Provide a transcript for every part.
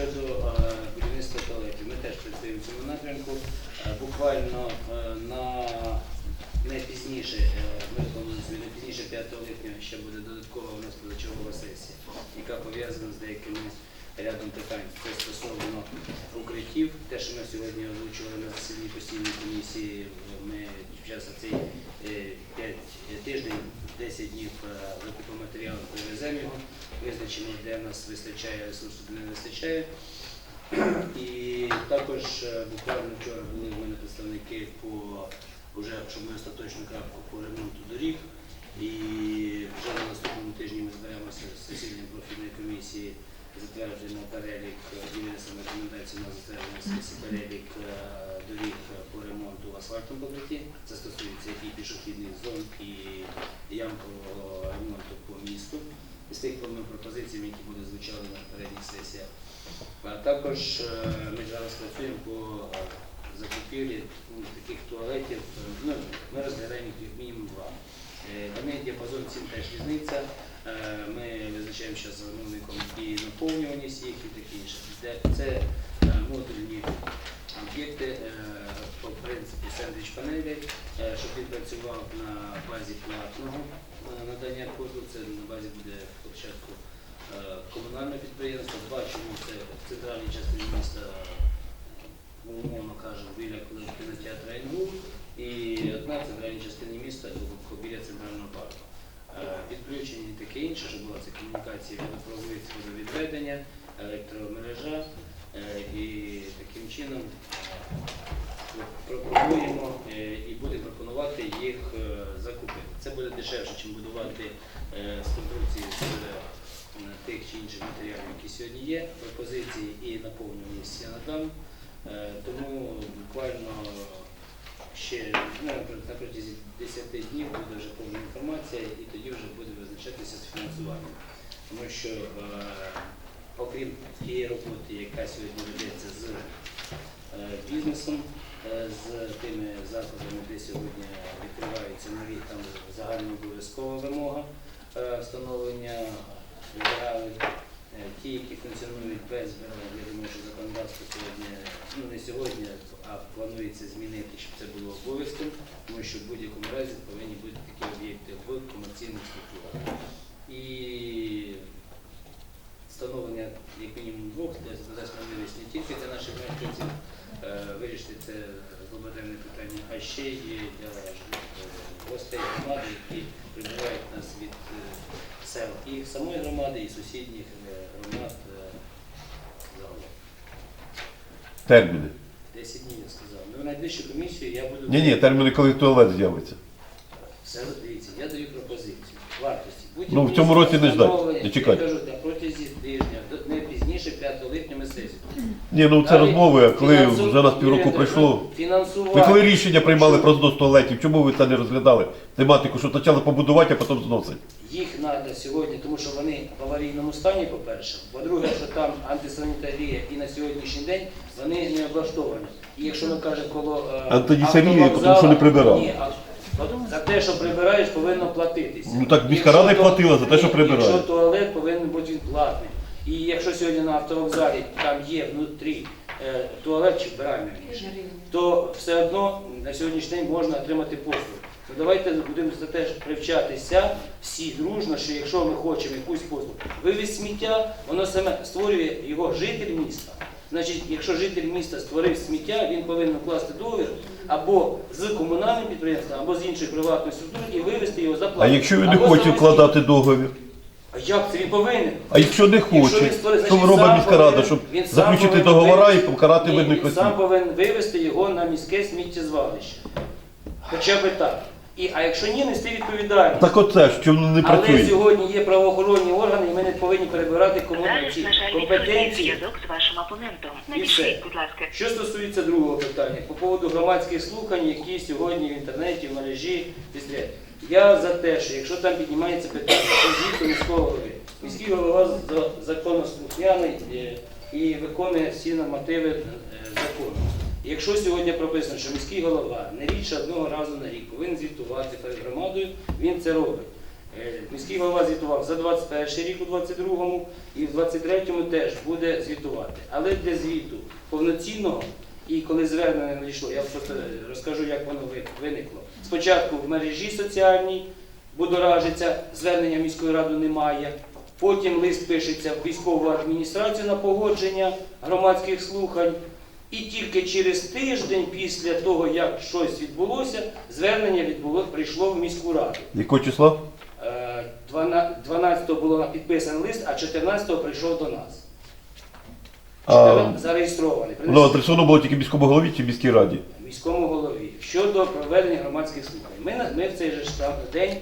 щодо е, будівництва туалетів. Ми теж працюємо в цьому напрямку. Е, Буквально е, на найпізніше, е, ми плануємо пізніше найпізніше 5 липня ще буде додаткова у нас позачергова сесія, яка пов'язана з деякими рядом питань. Це стосовно укриттів. Те, що ми сьогодні озвучували на засіданні постійної комісії, ми час на цей 5 тиждень, 10 днів е, закупимо матеріалу, привеземо його, визначимо, де нас вистачає ресурсу, де не вистачає. І також е, буквально вчора були в мене представники по вже щоб ми остаточну крапку по ремонту доріг. І вже на наступному тижні ми зберемося з засіданням профільної комісії, затверджуємо перелік е, і рекомендації на затвердження перелік е, доріг по ремонту в асфальтом покритті. Це стосується і пішохідних зон, і ямкового ремонту по місту. З тих пропозицій, які будуть звучали на передніх сесіях. А також е, ми зараз працюємо по е, закупівлі ну, таких туалетів. Е, Ну, ми розглядаємо їх мінімум два. Е, Вони діапазон цін теж різниця. Е, Ми визначаємо з замовником і наповнюваність їх і таке інше. Це е, модульні об'єкти е, по принципу сендвіч панелі, е, щоб він працював на базі платного надання послуг. Це на базі буде спочатку комунальне підприємство. Бачимо це в центральній частині міста, умовно кажемо, біля кінотеатру НГУ і одна в центральній частині міста біля центрального парку. Е, Підключення і таке інше, щоб була це комунікація водопровід, водовідведення, електромережа е, і таким чином е, пропонуємо і будемо пропонувати їх закупити. Це буде дешевше, ніж будувати конструкції з тих чи інших матеріалів, які сьогодні є. Пропозиції і наповнюваність я Тому буквально ще ну, на протязі 10 днів буде вже повна інформація і тоді вже буде визначатися з фінансуванням. Тому що е, окрім тієї роботи, яка сьогодні ведеться з е, бізнесом, е, з тими закладами, де сьогодні відкриваються нові, там загальнообов'язкова вимога е, встановлення реалів. Е, Ті, які функціонують без БРЛ, я думаю, що законодавство сьогодні, ну не сьогодні, а планується змінити, щоб це було обов'язком, тому що в будь-якому разі повинні бути такі об'єкти в комерційних структурах. І встановлення як мінімум двох дасть можливість не тільки для наших мешканців е, вирішити це злободенне питання, а ще й для е, гостей громади, які прибувають е, сел і самої громади, і сусідніх е, громад е, загалом. Терміни. 10 днів я сказав. Ну, найближчу комісію я буду. Ні, ні, терміни, коли туалет з'явиться. Все, дивіться, я даю пропозицію. Вартості. Ну, в цьому році не ждать, не чекать. Я кажу, протязі тижня, не пізніше 5 липня ми сесію. Ні, ну це Далі розмови, а коли вже нас півроку пройшло. Андрійович, Ви коли рішення приймали про знос туалетів, чому ви це не розглядали? Тематику, що спочатку побудувати, а потім зносити. Їх треба сьогодні, тому що вони в аварійному стані, по-перше. По-друге, що там антисанітарія і на сьогоднішній день вони не облаштовані. І якщо ми кажемо коло е, автовокзала- тому що не прибирали. Ні, а от за те, що прибираєш, повинно платитися. Ну так міська Якщо рада й то- платила за те, що прибирає. Якщо туалет повинен бути він платний. І якщо сьогодні на автовокзалі там є внутрі е, туалет чи вбиральня, то все одно на сьогоднішній день можна отримати послугу. Ну, давайте будемо за те ж привчатися всі дружно, що якщо ми хочемо якусь послугу, вивіз сміття, воно саме створює його житель міста. Значить, якщо житель міста створив сміття, він повинен укласти договір або з комунальним підприємством, або з іншої приватної структури і вивезти його за плату. А якщо він не Або хоче завести- вкладати договір? А як це він повинен? А якщо не Якщо хоче, він що значить, робить сам міська рада, повинен- щоб він сам заключити повинен договора і покарати Ні, видних Він сам повинен вивести його на міське сміттєзвалище. Хоча б так. І, а якщо ні, нести відповідальність. Так оце ж, чому не Але сьогодні є правоохоронні органи, і ми не повинні перебирати кому Зараз, ці на жаль, відсутній компетенції. зв'язок з вашим опонентом. І все. будь ласка. Що стосується другого питання, по поводу громадських слухань, які сьогодні в інтернеті, в мережі після. Я за те, що якщо там піднімається питання про звіту міського голови, міський голова за- законослухняний е, і виконує всі нормативи е, закону. Якщо сьогодні прописано, що міський голова не рідше одного разу на рік повинен звітувати перед громадою, він це робить. Е, Міський голова звітував за 21 рік у 22-му і в 23-му теж буде звітувати. Але для звіту повноцінного, і коли звернення надійшло, я просто розкажу, як воно виникло. Спочатку в мережі соціальній будоражиться, звернення міської ради немає. Потім лист пишеться в військову адміністрацію на погодження громадських слухань. І тільки через тиждень після того, як щось відбулося, звернення відбуло, прийшло в міську раду. Якого числа? Е, 12 було підписаний лист, а 14-го прийшов до нас. А, Зареєстрований. Принесли адресовано було тільки міському голові чи міській раді? міському голові щодо проведення громадських слухань. Ми, ми в цей же день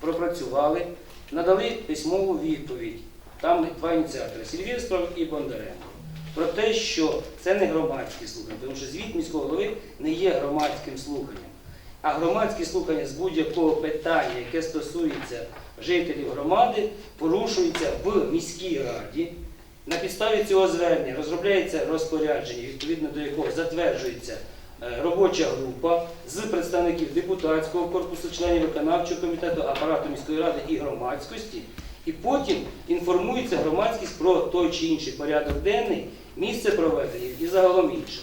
пропрацювали, надали письмову відповідь. Там два ініціатори Сільвєстров і Бондаренко. Про те, що це не громадські слухання, тому що звіт міського голови не є громадським слуханням. А громадські слухання з будь-якого питання, яке стосується жителів громади, порушуються в міській раді. На підставі цього звернення розробляється розпорядження, відповідно до якого затверджується е, робоча група з представників депутатського корпусу, членів виконавчого комітету, апарату міської ради і громадськості. І потім інформується громадськість про той чи інший порядок денний, місце проведення і загалом інше.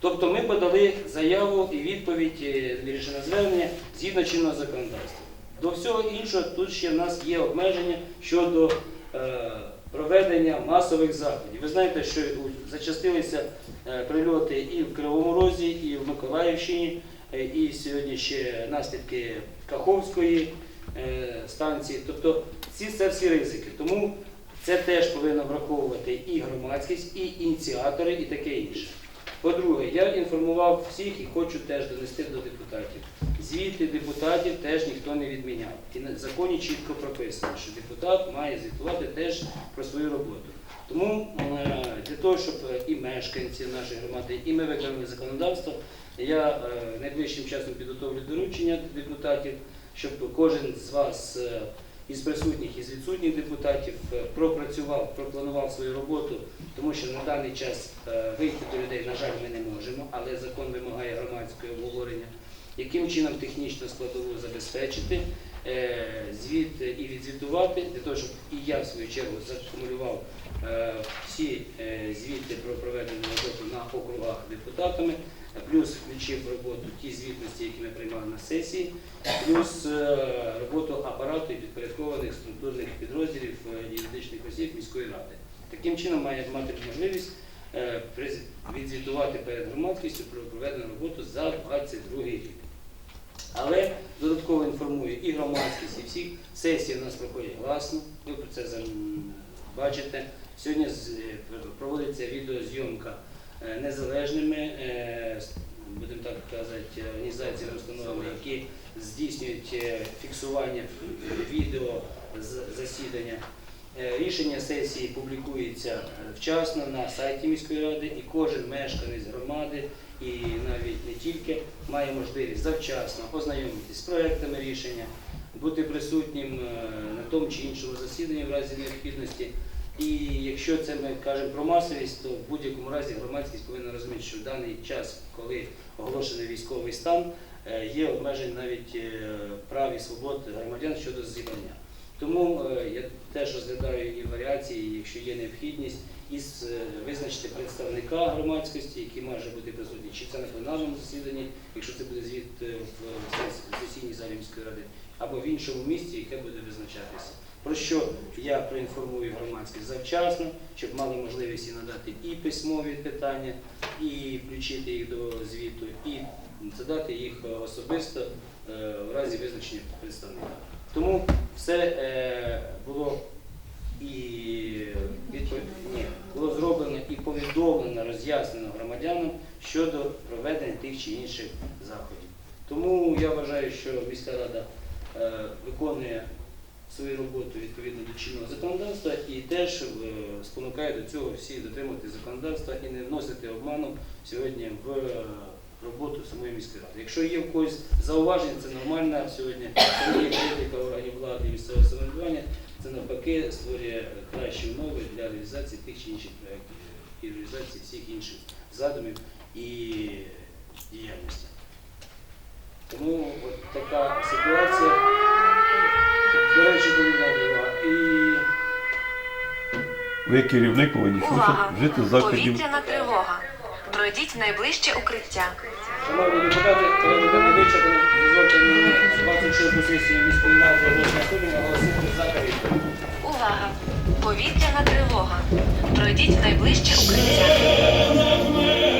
Тобто ми подали заяву і відповідь, е, на звернення згідно чинного законодавства. До всього іншого тут ще в нас є обмеження щодо е, проведення масових заходів. Ви знаєте, що зачастилися е, прильоти і в Кривому Розі, і в Миколаївщині, е, і сьогодні ще наслідки Каховської е, станції. Тобто ці це всі ризики. Тому це теж повинно враховувати і громадськість, і ініціатори, і таке інше. По-друге, я інформував всіх і хочу теж донести до депутатів. Звіти депутатів теж ніхто не відміняв. І на законі чітко прописано, що депутат має звітувати теж про свою роботу. Тому е, для того, щоб е, і мешканці нашої громади, і ми виконали законодавство, я е, найближчим часом підготовлю доручення депутатів, щоб кожен з вас із присутніх із відсутніх депутатів е, пропрацював, пропланував свою роботу, тому що на даний час е, вийти до людей, на жаль, ми не можемо, але закон вимагає громадського обговорення. Яким чином технічну складову забезпечити, звіт і відзвітувати, для того, щоб і я в свою чергу закумулював е, всі е, звіти про проведену роботу на округах депутатами, плюс включив роботу ті звітності, які ми приймали на сесії, плюс е, роботу апарату і підпорядкованих структурних підрозділів е, юридичних осіб міської ради. Таким чином має мати можливість е, відзвітувати перед громадськістю про проведену роботу за 22 рік. Але додатково інформую і громадськість, і всіх. Сесії у нас проходять гласно, ви про це бачите. Сьогодні е, проводиться відеозйомка е, незалежними, е, будемо так казати, організаціями, установами, які здійснюють фіксування відео засідання. Рішення сесії публікується вчасно на сайті міської ради, і кожен мешканець громади, і навіть не тільки, має можливість завчасно ознайомитись з проектами рішення, бути присутнім е, на тому чи іншому засіданні в разі необхідності. І якщо це ми кажемо про масовість, то в будь-якому разі громадськість повинна розуміти, що в даний час, коли оголошений військовий стан, е, є обмежень навіть е, прав і свобод громадян щодо зібрання. Тому я теж розглядаю і варіації, якщо є необхідність, із е, визначити представника громадськості, який може бути присутній, чи це на пленарному засіданні, якщо це буде звіт е, в сесійній залі міської ради, або в іншому місці, яке буде визначатися. Про що я проінформую громадськість завчасно, щоб мали можливість і надати і письмові питання, і включити їх до звіту, і задати їх особисто е, в разі визначення представника. Тому все було і відпов- ні, було зроблено і повідомлено, роз'яснено громадянам щодо проведення тих чи інших заходів. Тому я вважаю, що міська рада е, виконує свою роботу відповідно до чинного законодавства і теж е, спонукає до цього всі дотримувати законодавства і не вносити обману сьогодні в е, роботу самої міської ради. Якщо є в когось зауваження, це нормально сьогодні. Це є критика органів влади і місцевого самоврядування, це навпаки створює кращі умови для реалізації тих чи інших проєктів і реалізації всіх інших задумів і діяльності. Тому от така ситуація. До речі, повідомляю. І Ви керівник повинні слухати, Увага! заходів. Повітряна тривога. Пройдіть в найближче укриття. Шановні депутати, Увага! Повітряна тривога. Пройдіть найближче укриття.